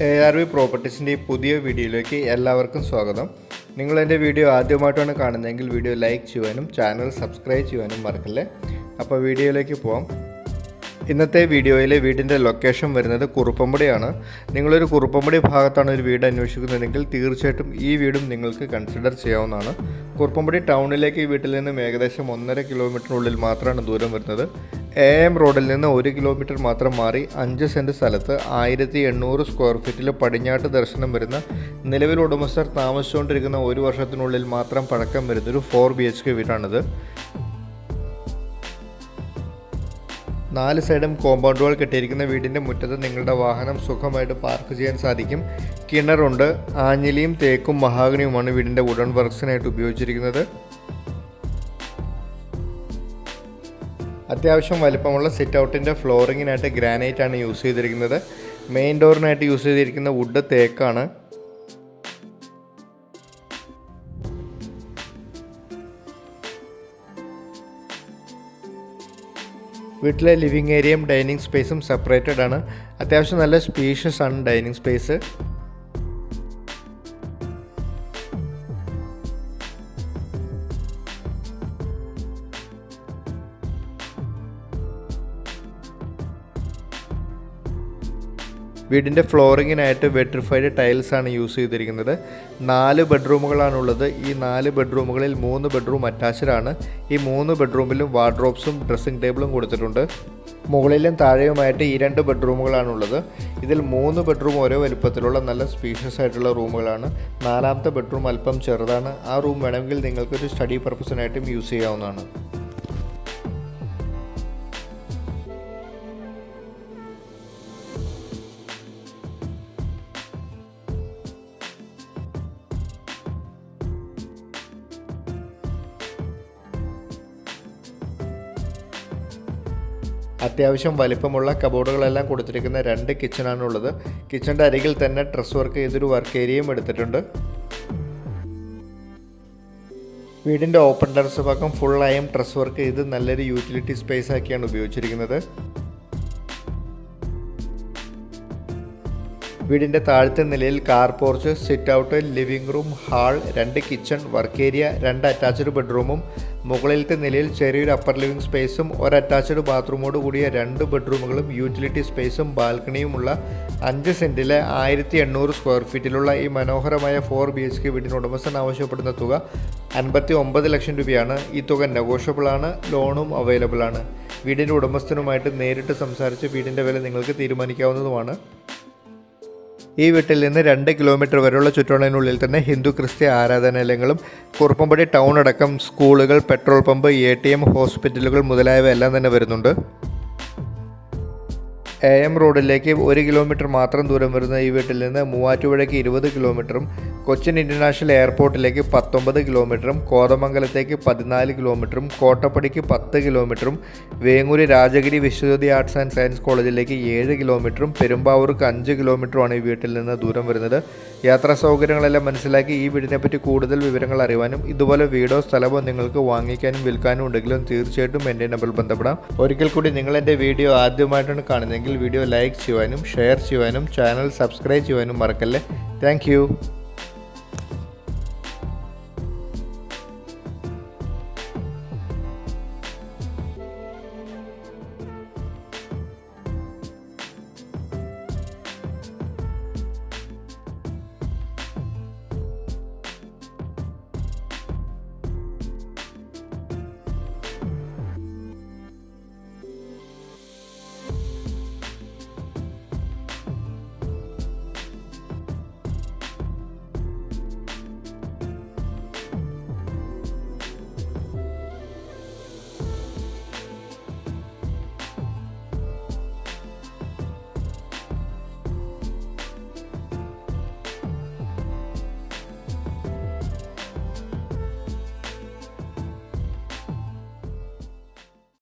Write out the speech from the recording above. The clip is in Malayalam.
എ ആർ വി പ്രോപ്പർട്ടീസിന്റെ പുതിയ വീഡിയോയിലേക്ക് എല്ലാവർക്കും സ്വാഗതം. നിങ്ങൾ എന്റെ വീഡിയോ ആദ്യമായിട്ടാണ് കാണുന്നതെങ്കിൽ വീഡിയോ ലൈക്ക് ചെയ്യുവാനും ചാനൽ സബ്സ്ക്രൈബ് ചെയ്യുവാനും മറക്കല്ലേ? അപ്പോൾ വീഡിയോയിലേക്ക് പോവാം. ഇന്നത്തെ വീഡിയോയിലെ വീടിന്റെ ലൊക്കേഷൻ വരുന്നത് കുറുപ്പമ്പടിയാണ്. നിങ്ങളൊരു കുറുപ്പമ്പടി ഭാഗത്താണ് ഒരു വീട് അന്വേഷിക്കുന്നതെങ്കിൽ തീർച്ചയായിട്ടും ഈ വീടും നിങ്ങൾക്ക് കൺസിഡർ ചെയ്യാവുന്നതാണ്. കുറുപ്പമ്പടി ടൗണിലേക്ക് ഈ വീട്ടിൽ നിന്നും ഏകദേശം ഒന്നര കിലോമീറ്ററിനുള്ളിൽ മാത്രമാണ് ദൂരം വരുന്നത്. എ എം റോഡിൽ നിന്ന് ഒരു കിലോമീറ്റർ മാത്രം മാറി അഞ്ച് സെന്റ് സ്ഥലത്ത് ആയിരത്തി എണ്ണൂറ് സ്ക്വയർ ഫീറ്റിൽ പടിഞ്ഞാട്ട് ദർശനം വരുന്ന നിലവിൽ ഉടമസ്ഥർ താമസിച്ചുകൊണ്ടിരിക്കുന്ന ഒരു വർഷത്തിനുള്ളിൽ മാത്രം പഴക്കം വരുന്നൊരു ഫോർ ബി എച്ച് കെ വീടാണിത്. നാല് സൈഡും കോമ്പൗണ്ടുകൾ കെട്ടിയിരിക്കുന്ന വീടിന്റെ മുറ്റത്ത് നിങ്ങളുടെ വാഹനം സുഖമായിട്ട് പാർക്ക് ചെയ്യാൻ സാധിക്കും. കിണറുണ്ട് ആഞ്ഞിലിയും തേക്കും മഹാഗണിയുമാണ് വീടിന്റെ വുഡൺ വർക്ക്സിനായിട്ട് ഉപയോഗിച്ചിരിക്കുന്നത്. അത്യാവശ്യം വലിപ്പമുള്ള സിറ്റ് ഔട്ടിന്റെ ഫ്ലോറിങ്ങിനായിട്ട് ഗ്രാനൈറ്റ് ആണ് യൂസ് ചെയ്തിരിക്കുന്നത്. മെയിൻ ഡോറിനായിട്ട് യൂസ് ചെയ്തിരിക്കുന്ന വുഡ് തേക്കാണ്. വീട്ടിലെ ലിവിങ് ഏരിയയും ഡൈനിങ് സ്പേസും സെപ്പറേറ്റഡ് ആണ്. അത്യാവശ്യം നല്ല സ്പീഷ്യസ് ആണ് ഡൈനിങ് സ്പേസ് വീടിന്റെ ഫ്ലോറിങ്ങിനായിട്ട് വെട്രിഫൈഡ് ടൈൽസ് ആണ് യൂസ് ചെയ്തിരിക്കുന്നത്. നാല് ബെഡ്റൂമുകളാണുള്ളത്. ഈ നാല് ബെഡ്റൂമുകളിൽ മൂന്ന് ബെഡ്റൂം അറ്റാച്ച്ഡ് ആണ് ഈ മൂന്ന് ബെഡ്റൂമിലും വാർഡ്രോബ്സും ഡ്രസ്സിംഗ് ടേബിളും കൊടുത്തിട്ടുണ്ട്. മുകളിലും താഴെയുമായിട്ട് ഈ രണ്ട് ബെഡ്റൂമുകളാണുള്ളത്. ഇതിൽ മൂന്ന് ബെഡ്റൂം ഓരോ വലുപ്പത്തിലുള്ള നല്ല സ്പീഷ്യസ് ആയിട്ടുള്ള റൂമുകളാണ്. നാലാമത്തെ ബെഡ്റൂം അല്പം ചെറുതാണ്. ആ റൂം വേണമെങ്കിൽ നിങ്ങൾക്കൊരു സ്റ്റഡി പർപ്പസിനായിട്ടും യൂസ് ചെയ്യാവുന്നതാണ്. അത്യാവശ്യം വലിപ്പമുള്ള കബോർഡുകളെല്ലാം കൊടുത്തിരിക്കുന്ന രണ്ട് കിച്ചണാണുള്ളത്. കിച്ചണിന്റെ അരികിൽ തന്നെ ഡ്രസ് വർക്ക് ചെയ്തൊരു വർക്ക് ഏരിയയും എടുത്തിട്ടുണ്ട്. വീടിന്റെ ഓപ്പൺ ടെറസ് ഭാഗം ഫുള്ളായും ഡ്രസ് വർക്ക് ചെയ്ത് നല്ലൊരു യൂട്ടിലിറ്റി സ്പേസ് ആക്കിയാണ് ഉപയോഗിച്ചിരിക്കുന്നത്. വീടിന്റെ താഴത്തെ നിലയിൽ car porch sit out living room hall രണ്ട് കിച്ചൺ വർക്ക് ഏരിയ രണ്ട് അറ്റാച്ച്ഡ് ബെഡ്റൂമും മുകളിലത്തെ നിലയിൽ ചെറിയൊരു അപ്പർ ലിവിംഗ് സ്പേസും ഒരു അറ്റാച്ച്ഡ് ബാത്റൂമോട് കൂടിയ രണ്ട് ബെഡ്റൂമുകളും യൂട്ടിലിറ്റി സ്പേസും ബാൽക്കണിയുമുള്ള അഞ്ച് സെന്റിലെ ആയിരത്തി എണ്ണൂറ് സ്ക്വയർ ഫീറ്റിലുള്ള ഈ മനോഹരമായ ഫോർ ബി എച്ച് കെ വീടിന് ഉടമസ്ഥൻ ആവശ്യപ്പെടുന്ന തുക അൻപത്തി ഒമ്പത് ലക്ഷം രൂപയാണ്. ഈ തുക നെഗോഷ്യബിൾ ആണ് ലോണും അവൈലബിൾ ആണ്. വീടിന്റെ ഉടമസ്ഥനുമായിട്ട് നേരിട്ട് സംസാരിച്ച് വീടിന്റെ വില നിങ്ങൾക്ക് തീരുമാനിക്കാവുന്നതുമാണ്. ഈ വീട്ടിൽ നിന്ന് രണ്ട് കിലോമീറ്റർ വരെയുള്ള ചുറ്റളവിനുള്ളിൽ തന്നെ ഹിന്ദു ക്രിസ്ത്യ ആരാധനാലയങ്ങളും കുറുപ്പമ്പടി ടൗൺ അടക്കം സ്കൂളുകൾ petrol pump A T M ഹോസ്പിറ്റലുകൾ മുതലായവയെല്ലാം തന്നെ വരുന്നുണ്ട്. എ എം റോഡിലേക്ക് ഒരു കിലോമീറ്റർ മാത്രം ദൂരം വരുന്ന ഈ വീട്ടിൽ നിന്ന് മൂവാറ്റുപുഴയ്ക്ക് ഇരുപത് കിലോമീറ്ററും കൊച്ചിൻ ഇന്റർനാഷണൽ എയർപോർട്ടിലേക്ക് പത്തൊമ്പത് കിലോമീറ്ററും കോതമംഗലത്തേക്ക് പതിനാല് കിലോമീറ്ററും കോട്ടപ്പടിക്ക് പത്ത് കിലോമീറ്ററും Vengoor Rajagiri Viswajyothi arts and science കോളേജിലേക്ക് ഏഴ് കിലോമീറ്ററും പെരുമ്പാവൂർക്ക് അഞ്ച് കിലോമീറ്ററുമാണ് ഈ വീട്ടിൽ നിന്ന് ദൂരം വരുന്നത്. യാത്രാ സൗകര്യങ്ങളെല്ലാം മനസ്സിലാക്കി ഈ വീടിനെപ്പറ്റി കൂടുതൽ വിവരങ്ങൾ അറിയുവാനും ഇതുപോലെ വീടോ സ്ഥലമോ നിങ്ങൾക്ക് വാങ്ങിക്കാനും വിൽക്കാനും ഉണ്ടെങ്കിലും തീർച്ചയായിട്ടും എന്റെ നമ്പറിൽ ബന്ധപ്പെടാം. ഒരിക്കൽ കൂടി നിങ്ങൾ എന്റെ വീഡിയോ ആദ്യമായിട്ടാണ് കാണുന്നതെങ്കിൽ വീഡിയോ ലൈക്ക് ചെയ്യുവാനും ഷെയർ ചെയ്യുവാനും ചാനൽ സബ്സ്ക്രൈബ് ചെയ്യുവാനും മറക്കല്ലേ. താങ്ക്